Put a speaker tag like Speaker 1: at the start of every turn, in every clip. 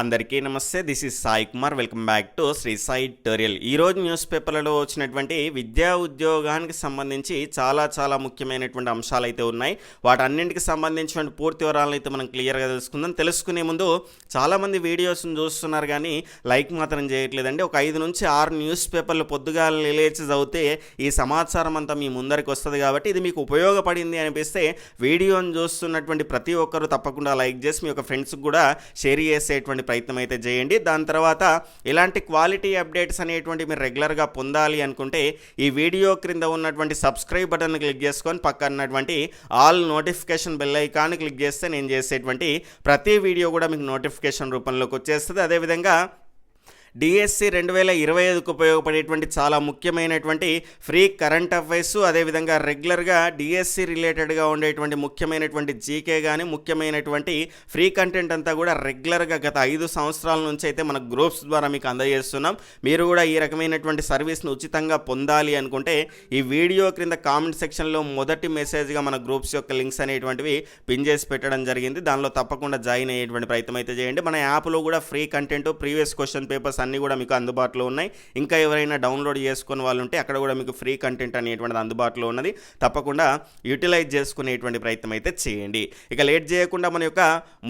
Speaker 1: అందరికీ నమస్తే this is Sai Kumar. Welcome back to Shri Sai tutorial ఈరోజు news పేపర్లలో వచ్చినటువంటి విద్యా ఉద్యోగానికి సంబంధించి చాలా చాలా ముఖ్యమైనటువంటి అంశాలు అయితే ఉన్నాయి. వాటన్నింటికి సంబంధించినటువంటి పూర్తి వివరాలను అయితే మనం క్లియర్గా తెలుసుకుందాం. తెలుసుకునే ముందు చాలామంది వీడియోస్ని చూస్తున్నారు కానీ లైక్ మాత్రం చేయట్లేదండి. ఒక ఐదు నుంచి ఆరు న్యూస్ పేపర్లు పొద్దుగా లేచి చదివితే ఈ సమాచారం అంతా మీ ముందరికి వస్తుంది కాబట్టి ఇది మీకు ఉపయోగపడింది అనిపిస్తే వీడియోని చూస్తున్నటువంటి ప్రతి ఒక్కరూ తప్పకుండా లైక్ చేసి మీ యొక్క ఫ్రెండ్స్కి కూడా షేర్ చేసేటువంటి ప్రయత్నం అయితే చేయండి. దాని తర్వాత ఇలాంటి క్వాలిటీ అప్డేట్స్ అనేటువంటి మీరు రెగ్యులర్గా పొందాలి అనుకుంటే ఈ వీడియో క్రింద ఉన్నటువంటి సబ్స్క్రైబ్ బటన్ క్లిక్ చేసుకొని పక్కన ఉన్నటువంటి all notification bell icon click చేస్తే నేను చేసేటువంటి ప్రతి వీడియో కూడా మీకు నోటిఫికేషన్ రూపంలోకి వచ్చేస్తుంది. అదేవిధంగా డిఎస్సి రెండు వేల ఇరవై ఐదుకు ఉపయోగపడేటువంటి చాలా ముఖ్యమైనటువంటి ఫ్రీ కరెంట్ అఫైర్స్ అదేవిధంగా రెగ్యులర్గా డిఎస్సి రిలేటెడ్గా ఉండేటువంటి ముఖ్యమైనటువంటి జీకే కానీ ముఖ్యమైనటువంటి ఫ్రీ కంటెంట్ అంతా కూడా రెగ్యులర్గా గత ఐదు సంవత్సరాల నుంచి అయితే మన గ్రూప్స్ ద్వారా మీకు అందజేస్తున్నాం. మీరు కూడా ఈ రకమైనటువంటి సర్వీస్ను ఉచితంగా పొందాలి అనుకుంటే ఈ వీడియో క్రింద కామెంట్ సెక్షన్లో మొదటి మెసేజ్గా మన గ్రూప్స్ యొక్క లింక్స్ అనేటువంటివి పిన్ చేసి పెట్టడం జరిగింది. దానిలో తప్పకుండా జాయిన్ అయ్యేటువంటి ప్రయత్నం అయితే చేయండి. మన యాప్లో కూడా free content previous question papers అన్నీ కూడా మీకు అందుబాటులో ఉన్నాయి. ఇంకా ఎవరైనా డౌన్లోడ్ చేసుకునే వాళ్ళు ఉంటే అక్కడ కూడా మీకు ఫ్రీ కంటెంట్ అనేటువంటిది అందుబాటులో ఉన్నది. తప్పకుండా యూటిలైజ్ చేసుకునేటువంటి ప్రయత్నం అయితే చేయండి. ఇక లేట్ చేయకుండా మన యొక్క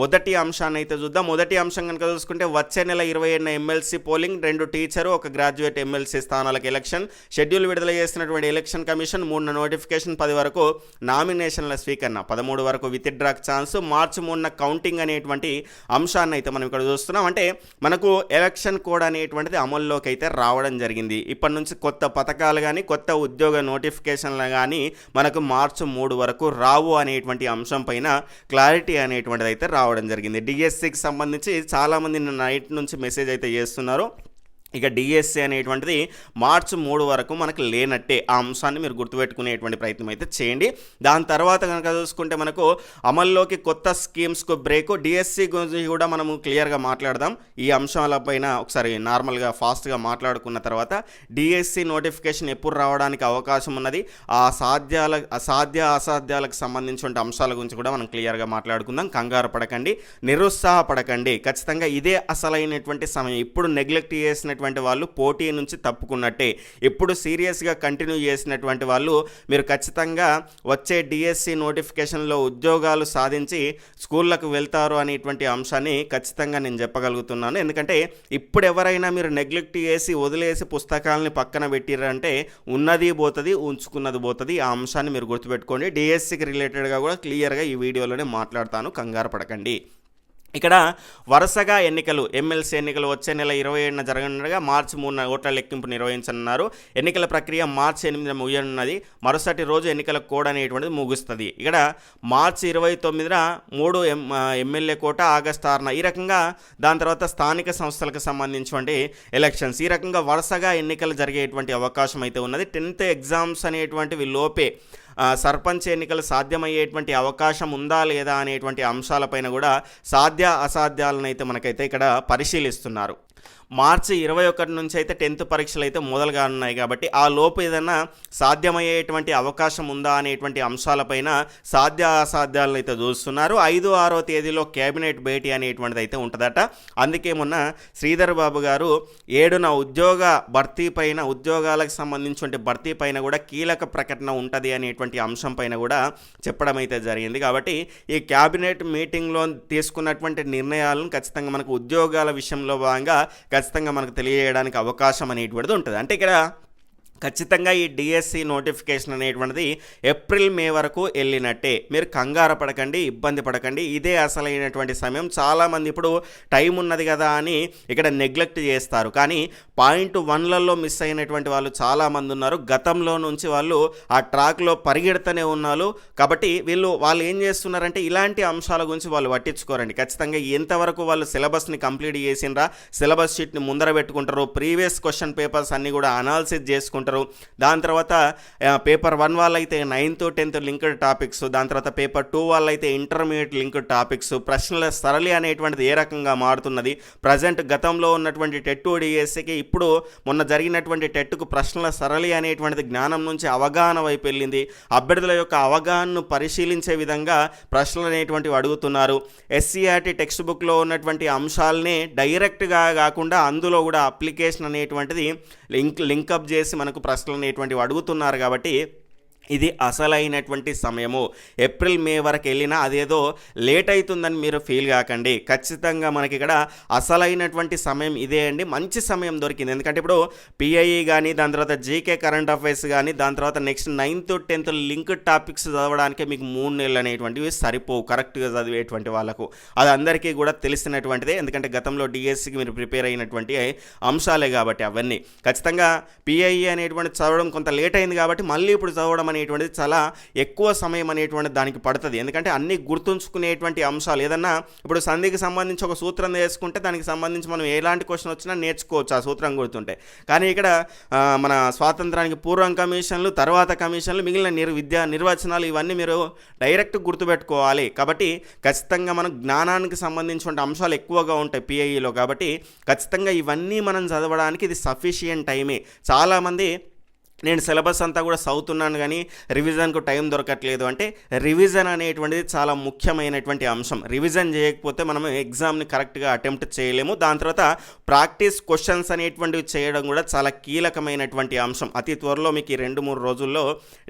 Speaker 1: మొదటి అంశాన్ని అయితే చూద్దాం. మొదటి అంశం కనుక చూసుకుంటే వచ్చే నెల ఇరవై ఏడున ఎమ్మెల్సీ పోలింగ్ రెండు టీచరు ఒక గ్రాడ్యుయేట్ ఎమ్మెల్సీ స్థానాలకు ఎలక్షన్. షెడ్యూల్ విడుదల చేసినటువంటి ఎలక్షన్ కమిషన్ మూడున నోటిఫికేషన్ పది వరకు నామినేషన్ల స్వీకరణ పదమూడు వరకు విత్ డ్రాక్ ఛాన్స్. మార్చి మూడున కౌంటింగ్ అనేటువంటి అంశాన్ని అయితే మనం ఇక్కడ చూస్తున్నాం. అంటే మనకు ఎలక్షన్ కూడా అనేటువంటిది అమల్లోకి అయితే రావడం జరిగింది. ఇప్పటి నుంచి కొత్త పథకాలు కానీ కొత్త ఉద్యోగ నోటిఫికేషన్లు కానీ మనకు మార్చి మూడు వరకు రావు అనేటువంటి అంశం పైన క్లారిటీ అనేటువంటిది అయితే రావడం జరిగింది. డిఎస్సికి సంబంధించి చాలామంది నైట్ నుంచి మెసేజ్ అయితే చేస్తున్నారు. ఇక డిఎస్సి అనేటువంటిది మార్చి మూడు వరకు మనకు లేనట్టే ఆ అంశాన్ని మీరు గుర్తుపెట్టుకునేటువంటి ప్రయత్నం అయితే చేయండి. దాని తర్వాత కనుక చూసుకుంటే మనకు అమల్లోకి కొత్త స్కీమ్స్కు బ్రేక్ డిఎస్సి గురించి కూడా మనము క్లియర్గా మాట్లాడదాం. ఈ అంశాలపైన ఒకసారి నార్మల్గా ఫాస్ట్గా మాట్లాడుకున్న తర్వాత డిఎస్సి నోటిఫికేషన్ ఎప్పుడు రావడానికి అవకాశం ఉన్నది ఆ సాధ్యాల అసాధ్య అసాధ్యాలకు సంబంధించిన అంశాల గురించి కూడా మనం క్లియర్గా మాట్లాడుకుందాం. కంగారు పడకండి నిరుత్సాహపడకండి. ఖచ్చితంగా ఇదే అసలైనటువంటి సమయం. ఇప్పుడు నెగ్లెక్ట్ చేసిన చేసినటువంటి వాళ్ళు పోటీ నుంచి తప్పుకున్నట్టే. ఇప్పుడు సీరియస్గా కంటిన్యూ చేసినటువంటి వాళ్ళు మీరు ఖచ్చితంగా వచ్చే డిఎస్సి నోటిఫికేషన్లో ఉద్యోగాలు సాధించి స్కూళ్ళకు వెళ్తారు అనేటువంటి అంశాన్ని ఖచ్చితంగా నేను చెప్పగలుగుతున్నాను. ఎందుకంటే ఇప్పుడు ఎవరైనా మీరు నెగ్లెక్ట్ చేసి వదిలేసి పుస్తకాలని పక్కన పెట్టిరంటే ఉన్నది పోతుంది ఉంచుకున్నది పోతుంది. ఆ అంశాన్ని మీరు గుర్తుపెట్టుకోండి. డిఎస్సికి రిలేటెడ్గా కూడా క్లియర్గా ఈ వీడియోలోనే మాట్లాడతాను. కంగారు పడకండి. ఇక్కడ వరుసగా ఎన్నికలు ఎమ్మెల్సీ ఎన్నికలు వచ్చే నెల ఇరవై ఏడున జరగనుండగా మార్చి మూడున ఓట్ల లెక్కింపు నిర్వహించనున్నారు. ఎన్నికల ప్రక్రియ మార్చి ఎనిమిదిన ముగియనున్నది. మరుసటి రోజు ఎన్నికల కోడ్ అనేటువంటిది ముగుస్తుంది ఇక్కడ మార్చి ఇరవై తొమ్మిదిన మూడు ఎం ఎమ్మెల్యే కోట ఆగస్టు ఆరున. ఈ రకంగా దాని తర్వాత స్థానిక సంస్థలకు సంబంధించినటువంటి ఎలక్షన్స్. ఈ రకంగా వరుసగా ఎన్నికలు జరిగేటువంటి అవకాశం అయితే ఉన్నది. టెన్త్ ఎగ్జామ్స్ అనేటువంటివి లోపే సర్పంచ్ ఎన్నికలు సాధ్యమయ్యేటువంటి అవకాశం ఉందా లేదా అనేటువంటి అంశాలపైన కూడా సాధ్య అసాధ్యాలను అయితే మనకైతే ఇక్కడ పరిశీలిస్తున్నారు. మార్చి ఇరవై ఒకటి నుంచి అయితే టెన్త్ పరీక్షలు అయితే మొదలు కానున్నాయి కాబట్టి ఆ లోపు ఏదైనా సాధ్యమయ్యేటువంటి అవకాశం ఉందా అనేటువంటి అంశాలపైన సాధ్య అసాధ్యాలను అయితే చూస్తున్నారు. ఐదు ఆరో తేదీలో కేబినెట్ భేటీ అనేటువంటిది అయితే ఉంటుందట. అందుకే మొన్న శ్రీధర్ బాబు గారు ఏడున ఉద్యోగ భర్తీ పైన ఉద్యోగాలకు సంబంధించిన భర్తీ పైన కూడా కీలక ప్రకటన ఉంటుంది అనేటువంటి అంశం పైన కూడా చెప్పడం అయితే జరిగింది. కాబట్టి ఈ క్యాబినెట్ మీటింగ్లో తీసుకున్నటువంటి నిర్ణయాలను ఖచ్చితంగా మనకు ఉద్యోగాల విషయంలో భాగంగా ఖచ్చితంగా మనకు తెలియజేయడానికి అవకాశం అనేటువంటిది ఉంటుంది. అంటే ఇక్కడ ఖచ్చితంగా ఈ డిఎస్సి నోటిఫికేషన్ అనేటువంటిది ఏప్రిల్ మే వరకు వెళ్ళినట్టే. మీరు కంగారు పడకండి ఇబ్బంది పడకండి. ఇదే అసలైనటువంటి సమయం. చాలామంది ఇప్పుడు టైం ఉన్నది కదా అని ఇక్కడ నెగ్లెక్ట్ చేస్తారు. కానీ పాయింట్ వన్లలో మిస్ అయినటువంటి వాళ్ళు చాలామంది ఉన్నారు. గతంలో నుంచి వాళ్ళు ఆ ట్రాక్లో పరిగెడుతూనే ఉన్నారు. కాబట్టి వీళ్ళు వాళ్ళు ఏం చేస్తున్నారంటే ఇలాంటి అంశాల గురించి వాళ్ళు పట్టించుకోరండి. ఖచ్చితంగా ఎంతవరకు వాళ్ళు సిలబస్ని కంప్లీట్ చేసినరా సిలబస్ షీట్ని ముందర పెట్టుకుంటారు ప్రీవియస్ క్వశ్చన్ పేపర్స్ అన్నీ కూడా అనాలిసిస్ చేసుకుంటారు ఉంటారు దాని తర్వాత పేపర్ వన్ వాళ్ళు అయితే నైన్త్ టెన్త్ లింక్డ్ టాపిక్స్ దాని తర్వాత పేపర్ టూ వాళ్ళు అయితే ఇంటర్మీడియట్ లింక్డ్ టాపిక్స్ ప్రశ్నల సరళి అనేటువంటిది ఏ రకంగా మారుతున్నది? ప్రజెంట్ గతంలో ఉన్నటువంటి టెట్ డిఎస్సికి ఇప్పుడు మొన్న జరిగినటువంటి టెట్కు ప్రశ్నల సరళి అనేటువంటిది జ్ఞానం నుంచి అవగాహన వైపు వెళ్ళింది. అభ్యర్థుల యొక్క అవగాహనను పరిశీలించే విధంగా ప్రశ్నలు అనేటువంటివి అడుగుతున్నారు. ఎస్సీఆర్టీ టెక్స్ట్ బుక్లో ఉన్నటువంటి అంశాలనే డైరెక్ట్గా కాకుండా అందులో కూడా అప్లికేషన్ అనేటువంటిది లింక్ లింకప్ చేసి మనకు ప్రశ్నలు అనేటువంటివి అడుగుతున్నారు కాబట్టి ఇది అసలైనటువంటి సమయము. ఏప్రిల్ మే వరకు వెళ్ళినా అదేదో లేట్ అవుతుందని మీరు ఫీల్ కాకండి. ఖచ్చితంగా మనకి ఇక్కడ అసలైనటువంటి సమయం ఇదే అండి. మంచి సమయం దొరికింది. ఎందుకంటే ఇప్పుడు పిఐఈ కానీ దాని తర్వాత జీకే కరెంట్ అఫైర్స్ కానీ దాని తర్వాత next ninth tenth link topics చదవడానికి మీకు మూడు నెలలు అనేటువంటివి సరిపోవు. కరెక్ట్గా చదివేటువంటి వాళ్ళకు. అది అందరికీ కూడా తెలిసినటువంటిదే. ఎందుకంటే గతంలో డిఎస్సికి మీరు ప్రిపేర్ అయినటువంటి అంశాలే కాబట్టి అవన్నీ. ఖచ్చితంగా పిఐఈ అనేటువంటి చదవడం కొంత లేట్ అయింది కాబట్టి మళ్ళీ ఇప్పుడు చదవడం అనేటువంటిది చాలా ఎక్కువ సమయం అనేటువంటి దానికి పడుతుంది. ఎందుకంటే అన్ని గుర్తుంచుకునేటువంటి అంశాలు ఏదన్నా ఇప్పుడు సంధికి సంబంధించి ఒక సూత్రం వేసుకుంటే దానికి సంబంధించి మనం ఎలాంటి క్వశ్చన్ వచ్చినా నేర్చుకోవచ్చు ఆ సూత్రం గుర్తుంటే. కానీ ఇక్కడ మన స్వాతంత్రానికి పూర్వం కమిషన్లు తర్వాత కమిషన్లు మిగిలిన నిర్ విద్యా నిర్వచనాలు ఇవన్నీ మీరు డైరెక్ట్ గుర్తుపెట్టుకోవాలి. కాబట్టి ఖచ్చితంగా మనం జ్ఞానానికి సంబంధించిన అంశాలు ఎక్కువగా ఉంటాయి పిఐఈలో. కాబట్టి ఖచ్చితంగా ఇవన్నీ మనం చదవడానికి ఇది సఫిషియంట్ టైమే. చాలామంది నేను సిలబస్ అంతా కూడా చదువుతున్నాను కానీ రివిజన్కు టైం దొరకట్లేదు. అంటే రివిజన్ అనేటువంటిది చాలా ముఖ్యమైనటువంటి అంశం. రివిజన్ చేయకపోతే మనం ఎగ్జామ్ని కరెక్ట్గా అటెంప్ట్ చేయలేము. దాని తర్వాత ప్రాక్టీస్ క్వశ్చన్స్ అనేటువంటివి చేయడం కూడా చాలా కీలకమైనటువంటి అంశం. అతి త్వరలో మీకు ఈ రెండు మూడు రోజుల్లో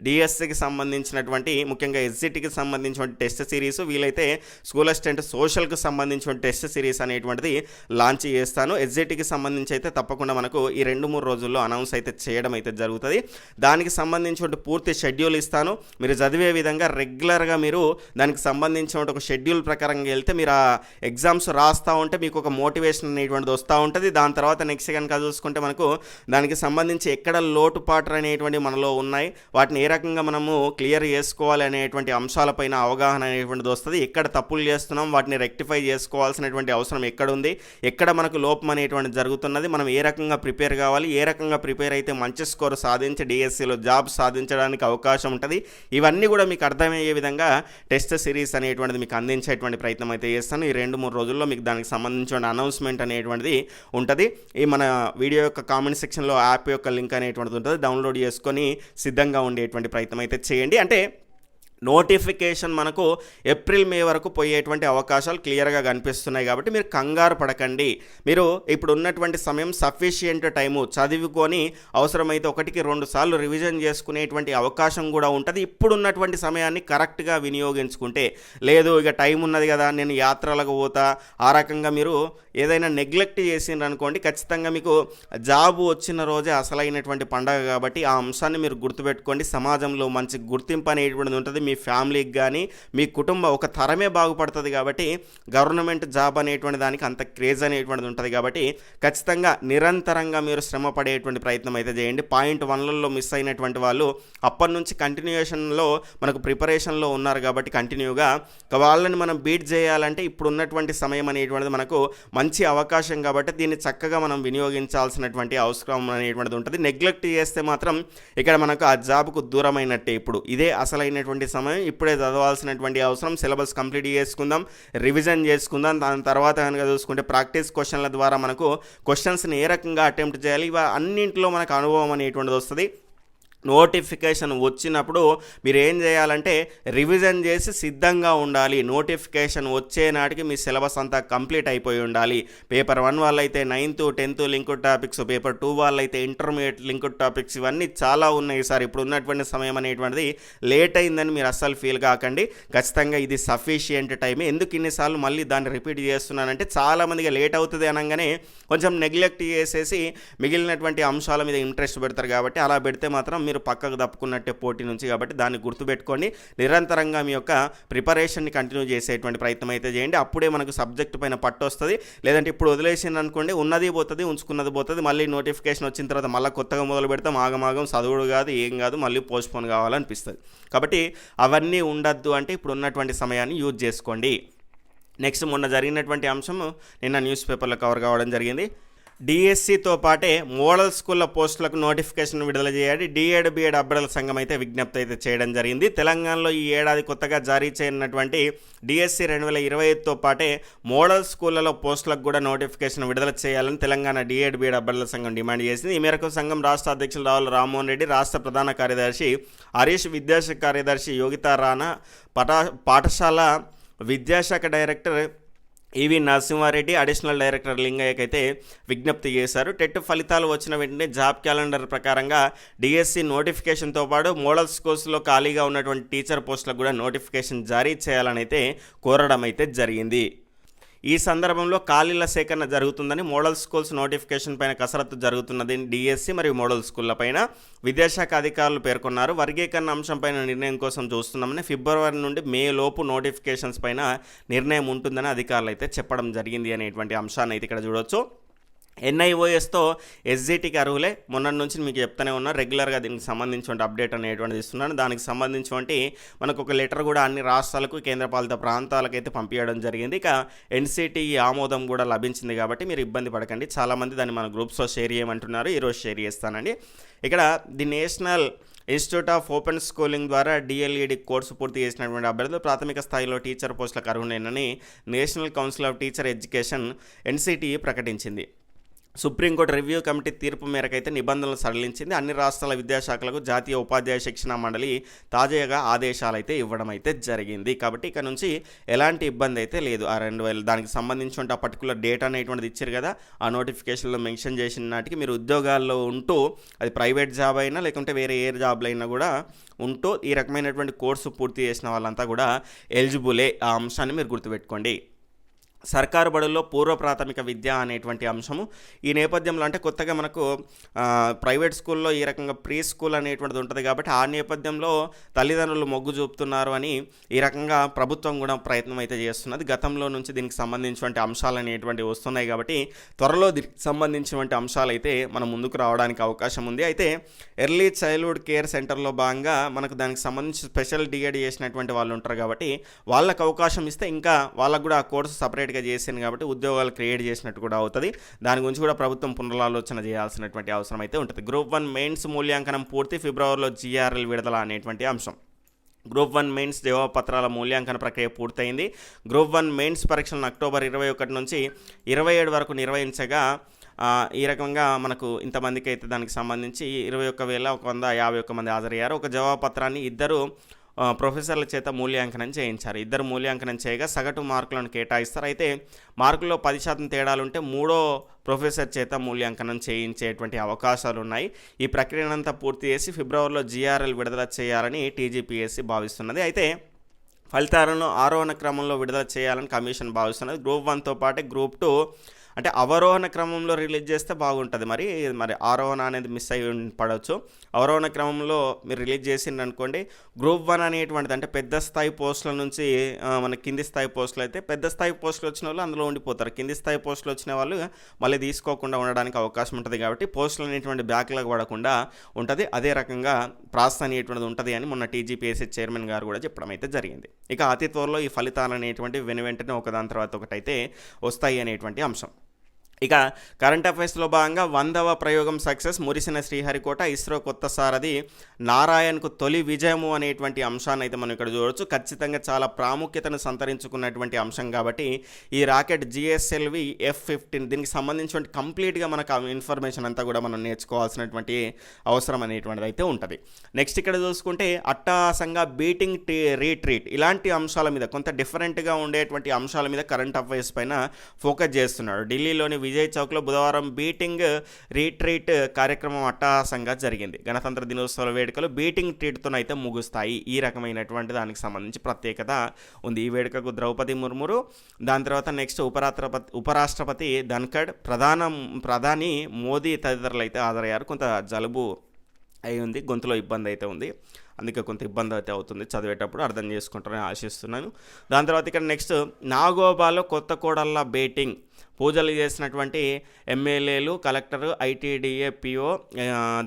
Speaker 1: డిఎస్సికి సంబంధించినటువంటి ముఖ్యంగా ఎస్జిటికి సంబంధించిన టెస్ట్ సిరీస్ వీలైతే స్కూల్ అసిస్టెంట్ సోషల్కి సంబంధించిన టెస్ట్ సిరీస్ అనేటువంటిది లాంచ్ చేస్తాను. ఎస్జిటికి సంబంధించి అయితే తప్పకుండా మనకు ఈ రెండు మూడు రోజుల్లో అనౌన్స్ అయితే చేయడం అయితే జరుగుతుంది. దానికి సంబంధించిన పూర్తి షెడ్యూల్ ఇస్తాను. మీరు చదివే విధంగా రెగ్యులర్గా మీరు దానికి సంబంధించిన ఒక షెడ్యూల్ ప్రకారంగా వెళ్తే మీరు ఆ ఎగ్జామ్స్ రాస్తూ ఉంటే మీకు ఒక మోటివేషన్ అనేటువంటిది వస్తూ ఉంటుంది. దాని తర్వాత నెక్స్ట్ కనుక చూసుకుంటే మనకు దానికి సంబంధించి ఎక్కడ లోటుపాట్లు అనేటువంటి మనలో ఉన్నాయి. వాటిని ఏ రకంగా మనము క్లియర్ చేసుకోవాలి అనేటువంటి అంశాలపైన అవగాహన అనేటువంటిది వస్తుంది. ఎక్కడ తప్పులు చేస్తున్నాం వాటిని రెక్టిఫై చేసుకోవాల్సినటువంటి అవసరం ఎక్కడ ఉంది ఎక్కడ మనకు లోపం అనేటువంటి జరుగుతున్నది మనం ఏ రకంగా ప్రిపేర్ కావాలి ఏ రకంగా ప్రిపేర్ అయితే మంచి స్కోర్ సాధించి డిఎస్సిలో జాబ్ సాధించడానికి అవకాశం ఉంటుంది. ఇవన్నీ కూడా మీకు అర్థమయ్యే విధంగా టెస్ట్ సిరీస్ అనేటువంటిది మీకు అందించేటువంటి ప్రయత్నం అయితే చేస్తాను. ఈ రెండు మూడు రోజుల్లో మీకు దానికి సంబంధించిన అనౌన్స్మెంట్ అనేటువంటిది ఉంటుంది. ఈ మన వీడియో యొక్క కామెంట్ సెక్షన్లో యాప్ యొక్క లింక్ అనేటువంటిది ఉంటుంది. డౌన్లోడ్ చేసుకొని సిద్ధంగా ఉండేటువంటి ప్రయత్నం అయితే చేయండి. అంటే నోటిఫికేషన్ మనకు ఏప్రిల్ మే వరకు పోయేటువంటి అవకాశాలు క్లియర్గా కనిపిస్తున్నాయి కాబట్టి మీరు కంగారు పడకండి. మీరు ఇప్పుడు ఉన్నటువంటి సమయం సఫిషియంట్ టైము చదువుకొని అవసరమైతే ఒకటికి రెండు సార్లు రివిజన్ చేసుకునేటువంటి అవకాశం కూడా ఉంటుంది. ఇప్పుడున్నటువంటి సమయాన్ని కరెక్ట్గా వినియోగించుకుంటే లేదు ఇక టైం ఉన్నది కదా నేను యాత్రలకు పోతా ఆ రకంగా మీరు ఏదైనా నెగ్లెక్ట్ చేసిండ్రు అనుకోండి ఖచ్చితంగా మీకు జాబ్ వచ్చిన రోజే అసలైనటువంటి పండగ కాబట్టి ఆ అంశాన్ని మీరు గుర్తుపెట్టుకోండి. సమాజంలో మంచి గుర్తింపు అనేటువంటిది ఉంటుంది. మీ ఫ్యామిలీకి కానీ మీ కుటుంబం ఒక తరమే బాగుపడుతుంది కాబట్టి గవర్నమెంట్ జాబ్ అనేటువంటి దానికి అంత క్రేజ్ అనేటువంటిది ఉంటుంది కాబట్టి ఖచ్చితంగా నిరంతరంగా మీరు శ్రమ పడేటువంటి ప్రయత్నం అయితే చేయండి. పాయింట్ వన్లలో మిస్ అయినటువంటి వాళ్ళు అప్పటి నుంచి కంటిన్యూషన్లో మనకు ప్రిపరేషన్లో ఉన్నారు కాబట్టి కంటిన్యూగా వాళ్ళని మనం బీట్ చేయాలంటే ఇప్పుడు ఉన్నటువంటి సమయం అనేటువంటిది మనకు మంచి అవకాశం కాబట్టి దీన్ని చక్కగా మనం వినియోగించాల్సినటువంటి అవసరం అనేటువంటిది ఉంటుంది. నెగ్లెక్ట్ చేస్తే మాత్రం ఇక్కడ మనకు ఆ జాబ్కు దూరమైనట్టే ఇప్పుడు. ఇదే అసలైనటువంటి సమయం. ఇప్పుడే చదవాల్సినటువంటి అవసరం. సిలబస్ కంప్లీట్ చేసుకుందాం. రివిజన్ చేసుకుందాం. దాని తర్వాత కనుక చూసుకుంటే ప్రాక్టీస్ క్వశ్చన్ల ద్వారా మనకు క్వశ్చన్స్ని ఏ రకంగా అటెంప్ట్ చేయాలి? ఇవి అన్నింటిలో మనకు అనుభవం అనేటువంటిది వస్తుంది. నోటిఫికేషన్ వచ్చినప్పుడు మీరు ఏం చేయాలంటే రివిజన్ చేసి సిద్ధంగా ఉండాలి. నోటిఫికేషన్ వచ్చే నాటికి మీ సిలబస్ అంతా కంప్లీట్ అయిపోయి ఉండాలి. పేపర్ వన్ వాళ్ళైతే ninth tenth linked topics paper two వాళ్ళైతే ఇంటర్మీడియట్ లింక్డ్ టాపిక్స్ ఇవన్నీ చాలా ఉన్నాయి సార్. ఇప్పుడు ఉన్నటువంటి సమయం అనేటువంటిది లేట్ అయిందని మీరు అస్సలు ఫీల్ కాకండి. ఖచ్చితంగా ఇది సఫిషియంట్ టైం ఎందుకు ఇన్నిసార్లు మళ్ళీ దాన్ని రిపీట్ చేస్తున్నానంటే చాలామందిగా లేట్ అవుతుంది అనగానే కొంచెం నెగ్లెక్ట్ చేసేసి మిగిలినటువంటి అంశాల మీద ఇంట్రెస్ట్ పెడతారు కాబట్టి అలా పెడితే మాత్రం మీరు పక్కకు తప్పుకున్నట్టే పోటీ నుంచి కాబట్టి దాన్ని గుర్తుపెట్టుకొని నిరంతరంగా మీ యొక్క ప్రిపరేషన్ని కంటిన్యూ చేసేటువంటి ప్రయత్నం అయితే చేయండి. అప్పుడే మనకు సబ్జెక్ట్ పైన పట్టు వస్తుంది. లేదంటే ఇప్పుడు వదిలేసింది అనుకోండి ఉన్నది పోతుంది ఉంచుకున్నది పోతుంది మళ్ళీ నోటిఫికేషన్ వచ్చిన తర్వాత మళ్ళీ కొత్తగా మొదలు పెడతాం ఆగమాగం చదువుడు కాదు ఏం కాదు మళ్ళీ పోస్ట్పోన్ కావాలనిపిస్తుంది. కాబట్టి అవన్నీ ఉండద్దు అంటే ఇప్పుడు ఉన్నటువంటి సమయాన్ని యూజ్ చేసుకోండి. నెక్స్ట్ మొన్న జరిగినటువంటి అంశం నిన్న న్యూస్ పేపర్లో కవర్ కావడం జరిగింది. డిఎస్సితో పాటే మోడల్ స్కూళ్ళ పోస్టులకు నోటిఫికేషన్ విడుదల చేయాలి. డిఎడ్ బిఎడ్ అభ్యర్థుల సంఘం అయితే విజ్ఞప్తి అయితే చేయడం జరిగింది. తెలంగాణలో ఈ ఏడాది కొత్తగా జారీ చేయనున్నటువంటి డిఎస్సి రెండు వేల ఇరవై ఐదుతో పాటే మోడల్ స్కూళ్ళలో పోస్టులకు కూడా నోటిఫికేషన్ విడుదల చేయాలని తెలంగాణ డిఎడ్ బిఎడ్ అభ్యర్థుల సంఘం డిమాండ్ చేసింది. ఈ మేరకు సంఘం రాష్ట్ర అధ్యక్షులు రావుల రామ్మోహన్ రెడ్డి రాష్ట్ర ప్రధాన కార్యదర్శి హరీష్ విద్యాశాఖ కార్యదర్శి యోగితా రాణా పటా పాఠశాల విద్యాశాఖ director EV Narasimha Reddy additional director లింగయ్యకి అయితే విజ్ఞప్తి చేశారు. టెట్ ఫలితాలు వచ్చిన వెంటనే జాబ్ క్యాలెండర్ ప్రకారంగా డిఎస్సి నోటిఫికేషన్తో పాటు మోడల్ కోర్సులో ఖాళీగా ఉన్నటువంటి టీచర్ పోస్టులకు కూడా నోటిఫికేషన్ జారీ చేయాలని అయితే కోరడం అయితే జరిగింది. ఈ సందర్భంలో ఖాళీల సేకరణ జరుగుతుందని మోడల్ స్కూల్స్ నోటిఫికేషన్ పైన కసరత్తు జరుగుతున్నది డిఎస్సి మరియు మోడల్ స్కూళ్ళ పైన విదేశాఖ అధికారులు పేర్కొన్నారు. వర్గీకరణ అంశంపైన నిర్ణయం కోసం చూస్తున్నామని ఫిబ్రవరి నుండి మే లోపు నోటిఫికేషన్స్ పైన నిర్ణయం ఉంటుందని అధికారులు అయితే చెప్పడం జరిగింది అనేటువంటి అంశాన్ని అయితే ఇక్కడ చూడొచ్చు. ఎన్ఐఓఎస్తో ఎస్జిటికి అర్హులే. మొన్నటి నుంచి మీకు చెప్తానే ఉన్నా రెగ్యులర్గా దీనికి సంబంధించిన అప్డేట్ అనేటువంటిది ఇస్తున్నాను దానికి సంబంధించి మనకు ఒక లెటర్ కూడా అన్ని రాష్ట్రాలకు కేంద్రపాలిత ప్రాంతాలకు అయితే పంపించడం జరిగింది. ఇక ఎన్సిటి ఆమోదం కూడా లభించింది కాబట్టి మీరు ఇబ్బంది పడకండి. చాలామంది దాన్ని మన గ్రూప్స్లో షేర్ చేయమంటున్నారు. ఈరోజు షేర్ చేస్తానండి. ఇక్కడ the National Institute of Open Schooling DElEd DLED కోర్సు పూర్తి చేసినటువంటి అభ్యర్థులు ప్రాథమిక స్థాయిలో టీచర్ పోస్టులకు అర్హులైనని National Council of Teacher Education NCTE ప్రకటించింది. సుప్రీంకోర్టు రివ్యూ కమిటీ తీర్పు మేరకు అయితే నిబంధనలు సడలించింది. అన్ని రాష్ట్రాల విద్యాశాఖలకు జాతీయ ఉపాధ్యాయ శిక్షణ మండలి తాజాగా ఆదేశాలు అయితే ఇవ్వడం అయితే జరిగింది. కాబట్టి ఇక్కడ నుంచి ఎలాంటి ఇబ్బంది అయితే లేదు. ఆ రెండు వేల దానికి సంబంధించిన ఆ పర్టికులర్ డేట్ అనేటువంటిది ఇచ్చారు కదా. ఆ నోటిఫికేషన్లో మెన్షన్ చేసిన నాటికి మీరు ఉద్యోగాల్లో ఉంటూ అది ప్రైవేట్ జాబ్ అయినా లేకుంటే వేరే ఏ జాబ్లు అయినా కూడా ఉంటూ ఈ రకమైనటువంటి కోర్సు పూర్తి చేసిన వాళ్ళంతా కూడా ఎలిజిబులే ఆ అంశాన్ని మీరు గుర్తుపెట్టుకోండి. సర్కారు బడుల్లో పూర్వ ప్రాథమిక విద్య అనేటువంటి అంశము. ఈ నేపథ్యంలో అంటే కొత్తగా మనకు ప్రైవేట్ స్కూల్లో ఈ రకంగా ప్రీ స్కూల్ అనేటువంటిది ఉంటుంది కాబట్టి ఆ నేపథ్యంలో తల్లిదండ్రులు మొగ్గు చూపుతున్నారు అని ఈ రకంగా ప్రభుత్వం కూడా ప్రయత్నం అయితే చేస్తున్నది. గతంలో నుంచి దీనికి సంబంధించినటువంటి అంశాలు అనేటువంటివి వస్తున్నాయి కాబట్టి త్వరలో దీనికి సంబంధించినటువంటి అంశాలు అయితే మనం ముందుకు రావడానికి అవకాశం ఉంది. అయితే ఎర్లీ చైల్డ్హుడ్ కేర్ సెంటర్లో భాగంగా మనకు దానికి సంబంధించి స్పెషల్ డిఎడ్ చేసినటువంటి వాళ్ళు ఉంటారు కాబట్టి వాళ్ళకు అవకాశం ఇస్తే ఇంకా వాళ్ళకు కూడా ఆ కోర్సు సపరేట్ సపరేట్గా చేశాను కాబట్టి ఉద్యోగాలు క్రియేట్ చేసినట్టు కూడా అవుతుంది. దాని గురించి కూడా ప్రభుత్వం పునరాలోచన చేయాల్సినటువంటి అవసరం అయితే ఉంటుంది. గ్రూప్ వన్ మెయిన్స్ మూల్యాంకనం పూర్తి ఫిబ్రవరిలో జీఆర్ఎల్ విడుదల అనేటువంటి అంశం. గ్రూప్ వన్ మెయిన్స్ జవాబపత్రాల మూల్యాంకన ప్రక్రియ పూర్తయింది. గ్రూప్ వన్ మెయిన్స్ పరీక్షలను అక్టోబర్ ఇరవై ఒకటి నుంచి ఇరవై ఏడు వరకు నిర్వహించగా ఈ రకంగా మనకు ఇంతమందికి అయితే దానికి సంబంధించి ఇరవై ఒక్క వేల ఒక వంద యాభై ఒక్క మంది హాజరయ్యారు. ఒక జవాబపత్రాన్ని ఇద్దరు ప్రొఫెసర్ల చేత మూల్యాంకనం చేయించారు. ఇద్దరు మూల్యాంకనం చేయగా సగటు మార్కులను కేటాయిస్తారు. అయితే మార్కుల్లో పది శాతం తేడాలుంటే మూడో ప్రొఫెసర్ చేత మూల్యాంకనం చేయించేటువంటి అవకాశాలు ఉన్నాయి ఈ ప్రక్రియనంతా పూర్తి చేసి ఫిబ్రవరిలో జీఆర్ఎల్ విడుదల చేయాలని టీజీపీఎస్సీ భావిస్తున్నది. అయితే ఫలితాలను ఆరోహణ క్రమంలో విడుదల చేయాలని కమిషన్ భావిస్తున్నది. గ్రూప్ వన్తో పాటు గ్రూప్ టూ అంటే అవరోహణ క్రమంలో రిలీజ్ చేస్తే బాగుంటుంది. మరి మరి ఆరోహణ అనేది మిస్ అయి పడవచ్చు అవరోహణ క్రమంలో మీరు రిలీజ్ చేసింది అనుకోండి గ్రూప్ వన్ అనేటువంటిది అంటే పెద్ద స్థాయి పోస్టుల నుంచి మన కింది స్థాయి పోస్టులు అయితే పెద్ద స్థాయి పోస్టులు వచ్చిన వాళ్ళు అందులో ఉండిపోతారు. కింది స్థాయి పోస్టులు వచ్చిన వాళ్ళు మళ్ళీ తీసుకోకుండా ఉండడానికి అవకాశం ఉంటుంది కాబట్టి పోస్టులు అనేటువంటి బ్యాక్లాగ్ పడకుండా ఉంటుంది. అదే రకంగా ప్రాసెస్ అనేటువంటిది ఉంటుంది అని మొన్న టీజీపీఎస్సీ చైర్మన్ గారు కూడా చెప్పడం అయితే జరిగింది. ఇక అతి త్వరలో ఈ ఫలితాలు అనేటువంటి వెను వెంటనే ఒకదాని తర్వాత ఒకటైతే వస్తాయి అనేటువంటి అంశం. ఇక కరెంట్ అఫైర్స్లో భాగంగా వందవ ప్రయోగం సక్సెస్ మురిసిన శ్రీహరికోట ఇస్రో కొత్త సారథి నారాయణ్కు తొలి విజయము అనేటువంటి అంశాన్ని అయితే మనం ఇక్కడ చూడవచ్చు ఖచ్చితంగా చాలా ప్రాముఖ్యతను సంతరించుకున్నటువంటి అంశం కాబట్టి ఈ రాకెట్ జిఎస్ఎల్వి ఎఫ్ ఫిఫ్టీన్ దీనికి సంబంధించిన కంప్లీట్గా మనకు ఇన్ఫర్మేషన్ అంతా కూడా మనం నేర్చుకోవాల్సినటువంటి అవసరం అనేటువంటిది అయితే ఉంటుంది. నెక్స్ట్ ఇక్కడ చూసుకుంటే అట్టహాసంగా బీటింగ్ టీ రీట్రీట్ ఇలాంటి అంశాల మీద కొంత డిఫరెంట్గా ఉండేటువంటి అంశాల మీద కరెంట్ అఫైర్స్ పైన ఫోకస్ చేస్తున్నాడు. ఢిల్లీలోని విజయ్ చౌక్లో బుధవారం బీటింగ్ రీట్రీట్ కార్యక్రమం అట్టహాసంగా జరిగింది. గణతంత్ర దినోత్సవ వేడుకలు బీటింగ్ ట్రీట్తోనైతే ముగుస్తాయి. ఈ రకమైనటువంటి దానికి సంబంధించి ప్రత్యేకత ఉంది. ఈ వేడుకకు ద్రౌపది ముర్మురు దాని తర్వాత నెక్స్ట్ ఉపరాష్ట్రపతి ఉపరాష్ట్రపతి ధన్కడ్ ప్రధాన ప్రధాని మోదీ తదితరులు అయితే హాజరయ్యారు. కొంత జలుబు అయి ఉంది గొంతులో ఇబ్బంది అయితే ఉంది. అందుకే కొంత ఇబ్బంది అయితే అవుతుంది. చదివేటప్పుడు అర్థం చేసుకుంటారని ఆశిస్తున్నాను. దాని తర్వాత ఇక్కడ నెక్స్ట్ నాగోబాలో కొత్త కోడళ్ళ బేటింగ్. పూజలు చేసినటువంటి ఎమ్మెల్యేలు కలెక్టర్ ఐటీడీఏ పిఓ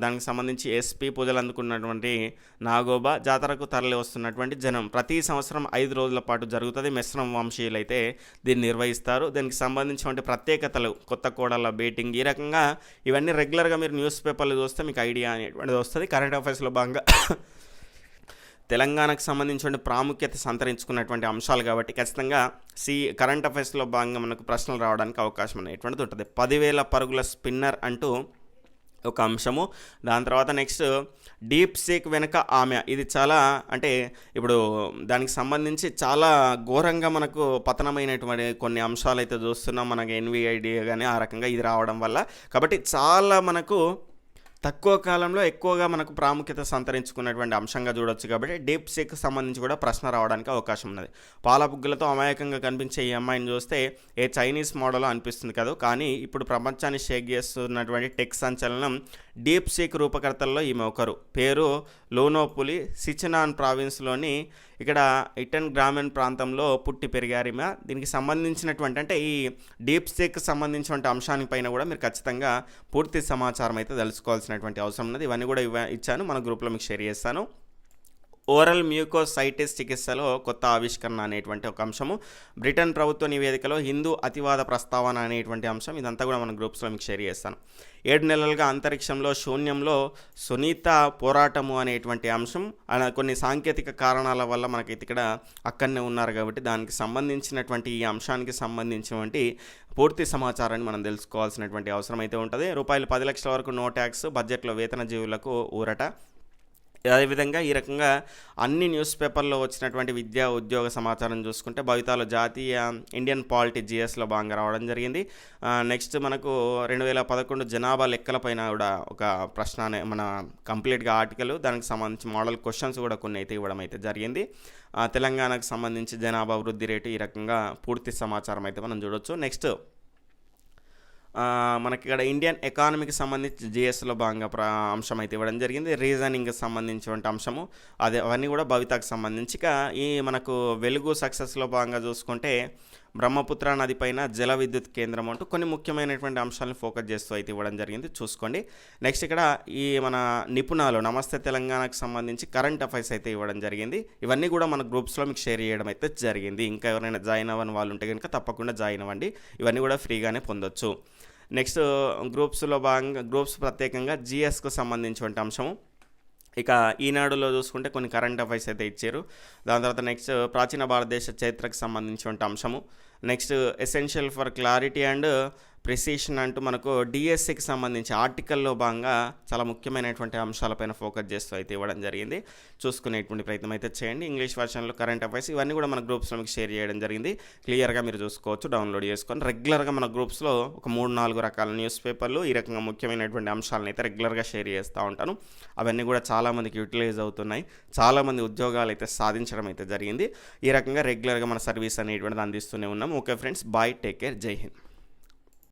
Speaker 1: దానికి సంబంధించి ఎస్పీ పూజలు అందుకున్నటువంటి నాగోబా జాతరకు తరలి వస్తున్నటువంటి జనం. ప్రతి సంవత్సరం ఐదు రోజుల పాటు జరుగుతుంది. మిశ్రమ వంశీయులు అయితే దీన్ని నిర్వహిస్తారు. దీనికి సంబంధించినటువంటి ప్రత్యేకతలు కొత్త కోడళ్ళ బేటింగ్. ఈ రకంగా ఇవన్నీ రెగ్యులర్గా మీరు న్యూస్ పేపర్లు చూస్తే మీకు ఐడియా అనేటువంటిది వస్తుంది. కరెంట్ అఫైర్స్లో భాగంగా తెలంగాణకు సంబంధించిన ప్రాముఖ్యత సంతరించుకున్నటువంటి అంశాలు కాబట్టి ఖచ్చితంగా సి కరెంట్ అఫైర్స్లో భాగంగా మనకు ప్రశ్నలు రావడానికి అవకాశం అనేటువంటిది ఉంటుంది? పదివేల పరుగుల స్పిన్నర్ అంటూ ఒక అంశము. దాని తర్వాత నెక్స్ట్ డీప్ సీక్ వెనుక ఆమె ఇది చాలా అంటే ఇప్పుడు దానికి సంబంధించి చాలా ఘోరంగా మనకు పతనమైనటువంటి కొన్ని అంశాలు అయితే చూస్తున్నాం. మనకి ఎన్విఐడి కానీ ఆ రకంగా ఇది రావడం వల్ల. కాబట్టి చాలా మనకు తక్కువ కాలంలో ఎక్కువగా మనకు ప్రాముఖ్యత సంతరించుకున్నటువంటి అంశంగా చూడొచ్చు కాబట్టి డీప్ సిక్ సంబంధించి కూడా ప్రశ్న రావడానికి అవకాశం ఉన్నది. పాలపుగ్గులతో అమాయకంగా కనిపించే ఈ అమ్మాయిని చూస్తే ఏ చైనీస్ మోడల్ అనిపిస్తుంది కదా. కానీ ఇప్పుడు ప్రపంచాన్ని షేక్ చేస్తున్నటువంటి టెక్ సంచలనం డీప్ సిక్ రూపకర్తల్లో ఈమె ఒకరు. పేరు లోనోపులి సిచినాన్ ప్రావిన్స్లోని ఇక్కడ ఇటన్ గ్రామీణ ప్రాంతంలో పుట్టి పెరిగారు ఈమె. దీనికి సంబంధించినటువంటి అంటే ఈ డీప్ సిక్ సంబంధించినటువంటి అంశానికి పైన కూడా మీరు ఖచ్చితంగా పూర్తి సమాచారం అయితే చేయాల్సినటువంటి అవసరం ఉన్నది. ఇవన్నీ కూడా ఇవ్వ ఇచ్చాను. మన గ్రూప్లో మీకు షేర్ చేస్తాను. ఓరల్ మ్యూకోసైటిస్ చికిత్సలో కొత్త ఆవిష్కరణ అనేటువంటి ఒక అంశము. బ్రిటన్ ప్రభుత్వ నివేదికలో హిందూ అతివాద ప్రస్తావన అనేటువంటి అంశం. ఇదంతా కూడా మన గ్రూప్స్లో మీకు షేర్ చేస్తాను. ఏడు నెలలుగా అంతరిక్షంలో శూన్యంలో సునీత పోరాటము అనేటువంటి అంశం. కొన్ని సాంకేతిక కారణాల వల్ల మనకి ఇక్కడ అక్కడనే ఉన్నారు కాబట్టి దానికి సంబంధించినటువంటి ఈ అంశానికి సంబంధించినటువంటి పూర్తి సమాచారాన్ని మనం తెలుసుకోవాల్సినటువంటి అవసరం అయితే ఉంటుంది. రూపాయలు పది లక్షల వరకు నో ట్యాక్స్ బడ్జెట్లో వేతన జీవులకు ఊరట. అదేవిధంగా ఈ రకంగా అన్ని న్యూస్ పేపర్లో వచ్చినటువంటి విద్యా ఉద్యోగ సమాచారం చూసుకుంటే భవితాలో జాతీయ ఇండియన్ పాలిటీ జిఎస్లో భాగంగా రావడం జరిగింది. నెక్స్ట్ మనకు రెండు వేల పదకొండు జనాభా లెక్కలపైన కూడా ఒక ప్రశ్న అనే మన కంప్లీట్గా ఆర్టికల్ దానికి సంబంధించి మోడల్ క్వశ్చన్స్ కూడా కొన్ని అయితే ఇవ్వడం అయితే జరిగింది. తెలంగాణకు సంబంధించి జనాభా వృద్ధి రేటు ఈ రకంగా పూర్తి సమాచారం అయితే మనం చూడొచ్చు. నెక్స్ట్ మనకి ఇక్కడ ఇండియన్ ఎకానమీకి సంబంధించి జిఎస్లో భాగంగా ప్ర అంశం అయితే ఇవ్వడం జరిగింది. రీజనింగ్కి సంబంధించినటువంటి అంశము. అదే అవన్నీ కూడా భవితకు సంబంధించి ఇక ఈ మనకు వెలుగు సక్సెస్లో భాగంగా చూసుకుంటే బ్రహ్మపుత్ర నది పైన జల విద్యుత్ కేంద్రం అంటూ కొన్ని ముఖ్యమైనటువంటి అంశాలను ఫోకస్ చేస్తూ అయితే ఇవ్వడం జరిగింది. చూసుకోండి. నెక్స్ట్ ఇక్కడ ఈ మన నిపుణాలు నమస్తే తెలంగాణకు సంబంధించి కరెంట్ అఫైర్స్ అయితే ఇవ్వడం జరిగింది. ఇవన్నీ కూడా మన గ్రూప్స్లో మీకు షేర్ చేయడం అయితే జరిగింది. ఇంకా ఎవరైనా జాయిన్ అవ్వని వాళ్ళు ఉంటే కనుక తప్పకుండా జాయిన్ అవ్వండి. ఇవన్నీ కూడా ఫ్రీగానే పొందొచ్చు. నెక్స్ట్ గ్రూప్స్లో భాగంగా గ్రూప్స్ ప్రత్యేకంగా జిఎస్కు సంబంధించిన అంశము. ఇక ఈనాడులో చూసుకుంటే కొన్ని కరెంట్ అఫైర్స్ అయితే ఇచ్చారు. దాని తర్వాత నెక్స్ట్ ప్రాచీన భారతదేశ చరిత్రకు సంబంధించిన అంశము. Next essential for clarity and precision అంటూ మనకు డిఎస్సికి సంబంధించి ఆర్టికల్లో భాగంగా చాలా ముఖ్యమైనటువంటి అంశాలపైన ఫోకస్ చేస్తూ అయితే ఇవ్వడం జరిగింది. చూసుకునేటువంటి ప్రయత్నం అయితే చేయండి. ఇంగ్లీష్ వర్షన్లో కరెంట్ అఫైర్స్ ఇవన్నీ కూడా మన గ్రూప్స్లో మీకు షేర్ చేయడం జరిగింది. క్లియర్గా మీరు చూసుకోవచ్చు డౌన్లోడ్ చేసుకొని రెగ్యులర్గా మన గ్రూప్స్లో ఒక మూడు నాలుగు రకాల న్యూస్ పేపర్లు ఈ రకంగా ముఖ్యమైనటువంటి అంశాలను అయితే రెగ్యులర్గా షేర్ చేస్తూ ఉంటాను. అవన్నీ కూడా చాలామందికి యూటిలైజ్ అవుతున్నాయి. చాలామంది ఉద్యోగాలు అయితే సాధించడం అయితే జరిగింది. ఈ రకంగా రెగ్యులర్గా మన సర్వీస్ అనేటువంటిది అందిస్తూనే ఉన్నాం. Okay friends bye take care Jai Hind.